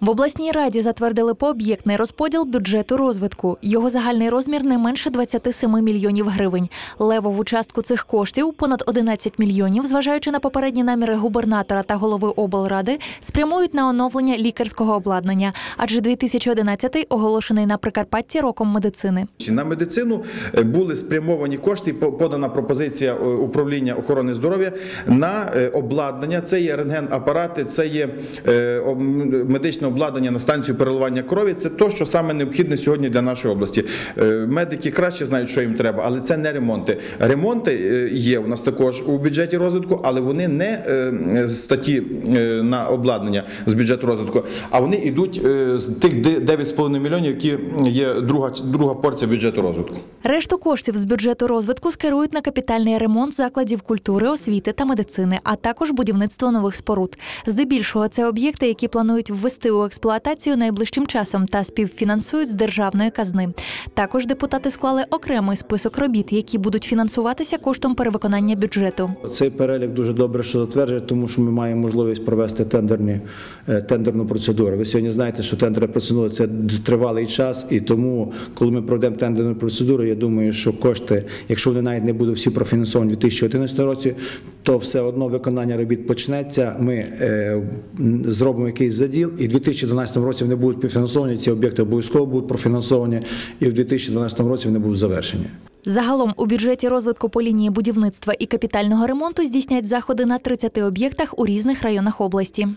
В обласній раді затвердили пооб'єктний розподіл бюджету розвитку. Його загальний розмір не менше 27 мільйонів гривень. Левову частку цих коштів понад 11 мільйонів, зважаючи на попередні наміри губернатора та голови облради, спрямують на оновлення лікарського обладнання. Адже 2011 оголошений на Прикарпатті роком медицини. На медицину е, були спрямовані кошти, по- подана пропозиція е, управління охорони здоров'я на е, обладнання. Це є рентген-апарати, це є е, об- м, обладнання на станцію переливання крові. Це то, що саме необхідне сьогодні для нашої області. Е, Медики краще знають, що їм треба, але це не ремонти. Ремонти е, є у нас також у бюджеті розвитку, але вони не е, статті на обладнання з бюджету розвитку, а вони йдуть з тих де- 9,5 мільйонів, які є друга друга порція бюджету розвитку. Решту коштів з бюджету розвитку скерують на капітальний ремонт закладів культури, освіти та медицини, а також будівництво нових споруд. Здебільшого це об'єкти, які планують ввести у експлуатацію найближчим часом та співфінансують з державної казни. Також депутати склали окремий список робіт, які будуть фінансуватися коштом перевиконання бюджету. Цей перелік дуже добре, що затверджує, тому що ми маємо можливість провести тендерні, е, тендерну процедуру. Ви сьогодні знаєте, що тендерна процедура це тривалий час, і тому, коли ми проведемо тендерну процедуру, я думаю, що кошти, якщо вони навіть не будуть всі профінансовані у 2011 році, то все одно виконання робіт почнеться. Ми е, зробимо якийсь заділ, і в 2012 році вони будуть профінансовані. Ці об'єкти обов'язково будуть профінансовані, і в 2012 році вони будуть завершені. Загалом у бюджеті розвитку по лінії будівництва і капітального ремонту здійснять заходи на 30 об'єктах у різних районах області.